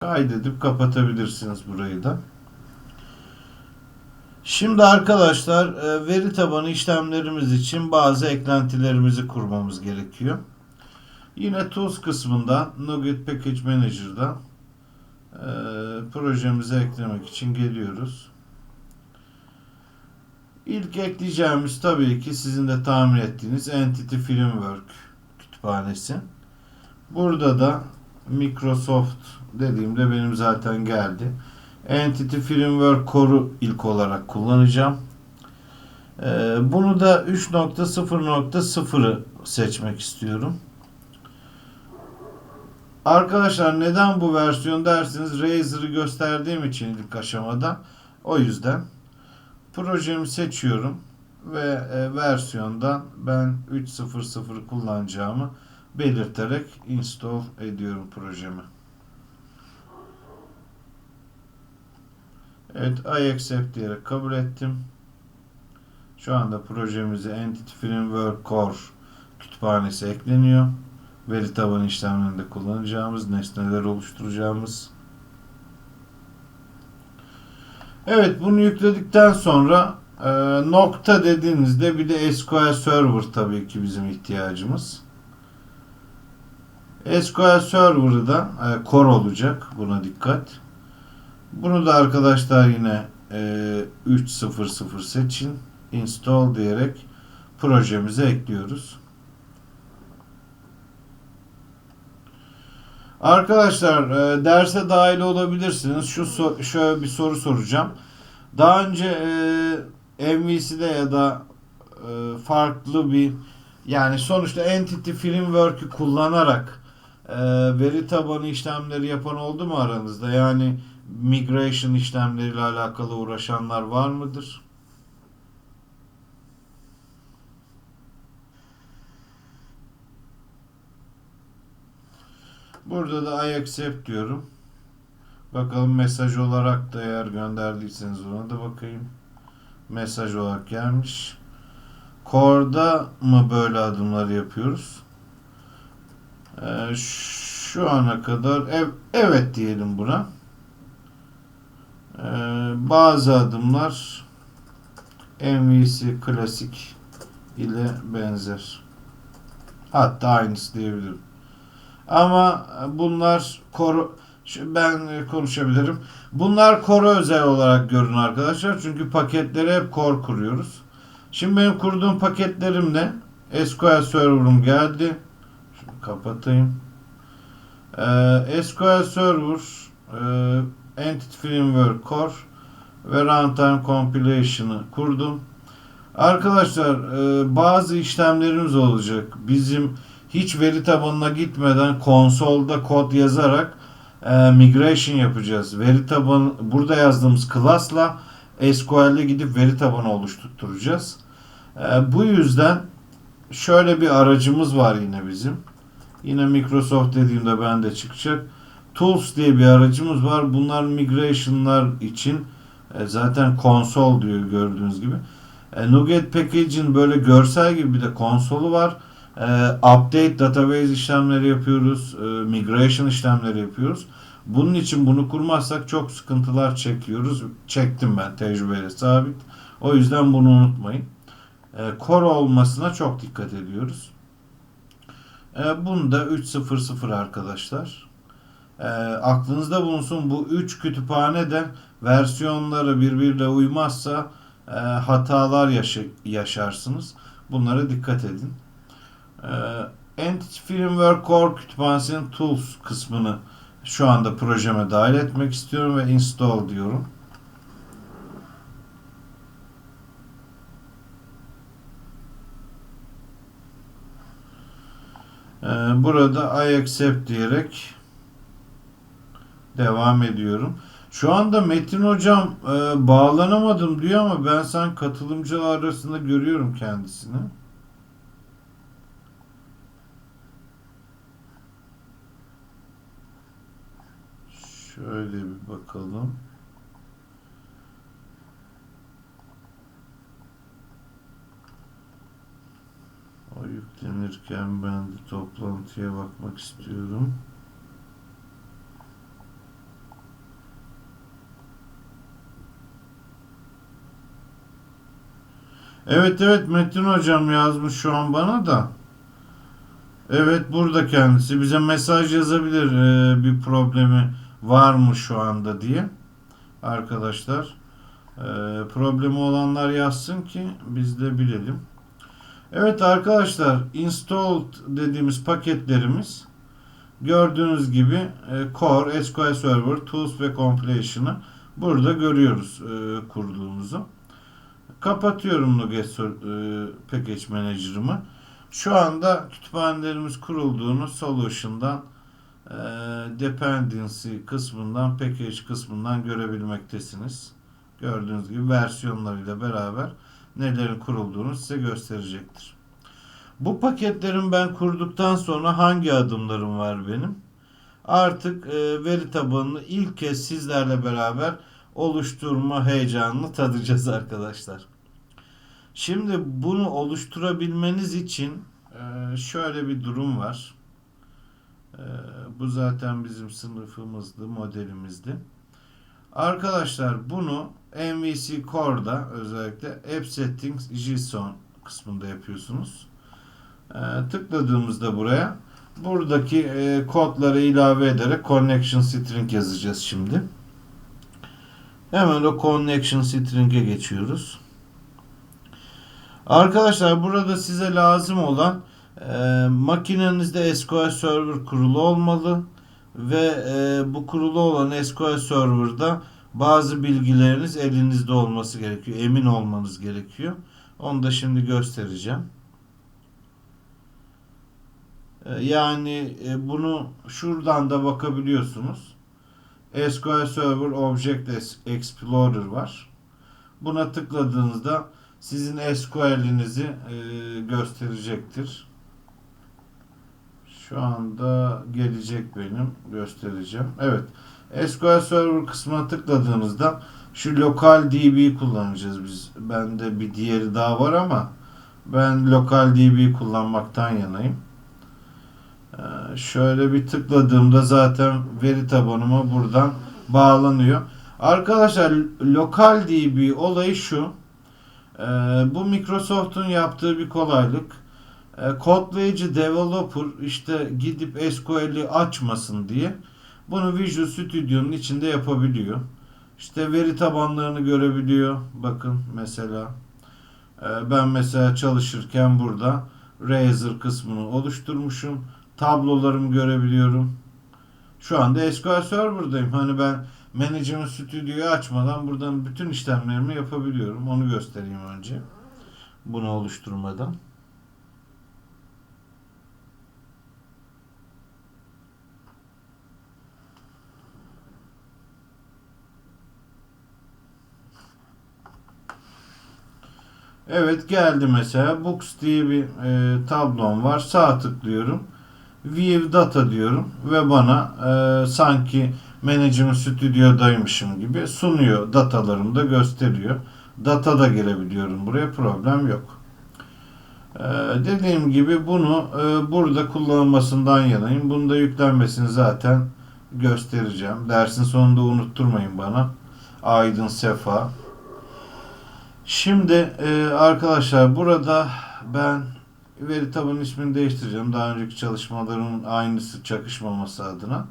Kaydedip kapatabilirsiniz burayı da. Şimdi arkadaşlar e, veri tabanı işlemlerimiz için bazı eklentilerimizi kurmamız gerekiyor. Yine Tools kısmından NuGet Package Manager'dan e, projemize eklemek için geliyoruz. İlk ekleyeceğimiz tabii ki sizin de tahmin ettiğiniz Entity Framework kütüphanesi. Burada da Microsoft dediğimde benim zaten geldi. Entity Framework Core'u ilk olarak kullanacağım. Ee, bunu da 3.0.0'ı seçmek istiyorum. Arkadaşlar neden bu versiyon dersiniz? Razer'ı gösterdiğim için ilk aşamada. O yüzden projemi seçiyorum ve e, versiyondan ben 3.0.0 kullanacağımı belirterek install ediyorum projemi. Evet, I accept diyerek kabul ettim. Şu anda projemize Entity Framework Core kütüphanesi ekleniyor. Veri tabanı işlemlerinde kullanacağımız, nesneler oluşturacağımız. Evet, bunu yükledikten sonra e, nokta dediğinizde bir de SQL Server tabii ki bizim ihtiyacımız. SQL Server'ı da e, core olacak. Buna dikkat. Bunu da arkadaşlar yine e, 3.0.0 seçin. Install diyerek projemize ekliyoruz. Arkadaşlar e, derse dahil olabilirsiniz. Şu so- şöyle bir soru soracağım. Daha önce e, MVC'de ya da e, farklı bir yani sonuçta Entity Framework'ü kullanarak e, veri tabanı işlemleri yapan oldu mu aranızda? Yani migration işlemleriyle alakalı uğraşanlar var mıdır? Burada da I accept diyorum. Bakalım mesaj olarak da eğer gönderdiyseniz ona da bakayım. Mesaj olarak gelmiş. Core'da mı böyle adımları yapıyoruz? Ee, şu ana kadar ev, evet diyelim buna. Ee, bazı adımlar MVC klasik ile benzer. Hatta aynısı diyebilirim. Ama bunlar koru ben konuşabilirim. Bunlar core özel olarak görün arkadaşlar. Çünkü paketleri hep core kuruyoruz. Şimdi benim kurduğum paketlerimle SQL Server'ım geldi. Şunu kapatayım. Ee, SQL Server e, Entity Framework Core ve Runtime Compilation'ı kurdum. Arkadaşlar e, bazı işlemlerimiz olacak. Bizim hiç veri tabanına gitmeden konsolda kod yazarak e, migration yapacağız. Veri tabanı burada yazdığımız class'la SQL'de gidip veri tabanı oluşturacağız. E, bu yüzden şöyle bir aracımız var yine bizim. Yine Microsoft dediğimde bende çıkacak. Tools diye bir aracımız var. Bunlar migration'lar için e, zaten konsol diyor gördüğünüz gibi. E, NuGet Package'in böyle görsel gibi bir de konsolu var. E, update database işlemleri yapıyoruz. E, migration işlemleri yapıyoruz. Bunun için bunu kurmazsak çok sıkıntılar çekiyoruz. Çektim ben tecrübeyle sabit. O yüzden bunu unutmayın. E, core olmasına çok dikkat ediyoruz. E, bunu da 3.0.0 arkadaşlar. E, aklınızda bulunsun bu 3 kütüphane de versiyonları birbiriyle uymazsa e, hatalar yaşa- yaşarsınız. Bunlara dikkat edin. E, Entity Framework Core kütüphanesinin Tools kısmını şu anda projeme dahil etmek istiyorum ve install diyorum. Burada I accept diyerek devam ediyorum. Şu anda Metin hocam e, bağlanamadım diyor ama ben sen katılımcılar arasında görüyorum kendisini. Şöyle bir bakalım. gelirken ben de toplantıya bakmak istiyorum. Evet evet Metin hocam yazmış şu an bana da. Evet burada kendisi bize mesaj yazabilir ee, bir problemi var mı şu anda diye. Arkadaşlar e, problemi olanlar yazsın ki biz de bilelim. Evet arkadaşlar installed dediğimiz paketlerimiz gördüğünüz gibi e, Core, SQL Server, Tools ve Compilation'ı burada görüyoruz e, kurduğumuzu. Kapatıyorum Nuget e, Package Manager'ımı. Şu anda kütüphanelerimiz kurulduğunu Solution'dan e, Dependency kısmından, Package kısmından görebilmektesiniz. Gördüğünüz gibi versiyonlarıyla beraber nelerin kurulduğunu size gösterecektir. Bu paketlerin ben kurduktan sonra hangi adımlarım var benim? Artık e, veri tabanını ilk kez sizlerle beraber oluşturma heyecanını tadacağız arkadaşlar. Şimdi bunu oluşturabilmeniz için e, şöyle bir durum var. E, bu zaten bizim sınıfımızdı, modelimizdi. Arkadaşlar bunu MVC Core'da özellikle App Settings JSON kısmında yapıyorsunuz. E, tıkladığımızda buraya buradaki e, kodları ilave ederek connection string yazacağız şimdi. Hemen o connection string'e geçiyoruz. Arkadaşlar burada size lazım olan e, makinenizde SQL Server kurulu olmalı ve e, bu kurulu olan SQL Server'da bazı bilgileriniz elinizde olması gerekiyor. Emin olmanız gerekiyor. Onu da şimdi göstereceğim. E, yani e, bunu şuradan da bakabiliyorsunuz. SQL Server Object Explorer var. Buna tıkladığınızda sizin SQL'inizi e, gösterecektir. Şu anda gelecek benim. Göstereceğim. Evet. SQL Server kısmına tıkladığınızda şu lokal DB kullanacağız biz. Bende bir diğeri daha var ama ben lokal DB kullanmaktan yanayım. Ee, şöyle bir tıkladığımda zaten veri tabanıma buradan bağlanıyor. Arkadaşlar lokal DB olayı şu. Ee, bu Microsoft'un yaptığı bir kolaylık. Ee, kodlayıcı developer işte gidip SQL'i açmasın diye bunu Visual Studio'nun içinde yapabiliyor. İşte veri tabanlarını görebiliyor. Bakın mesela e, ben mesela çalışırken burada Razor kısmını oluşturmuşum. Tablolarımı görebiliyorum. Şu anda SQL Server'dayım. Hani ben Management Studio'yu açmadan buradan bütün işlemlerimi yapabiliyorum. Onu göstereyim önce. Bunu oluşturmadan. Evet geldi mesela. Books diye bir e, tablom var. Sağ tıklıyorum. View Data diyorum ve bana e, sanki Management Studio'daymışım gibi sunuyor. Datalarımı da gösteriyor. Data da girebiliyorum buraya. Problem yok. Ee, dediğim gibi bunu e, burada kullanılmasından yanayım. Bunu da yüklenmesini zaten göstereceğim. Dersin sonunda unutturmayın bana. Aydın Sefa. Şimdi e, arkadaşlar burada ben veri tabanı ismini değiştireceğim. Daha önceki çalışmalarımın aynısı çakışmaması adına.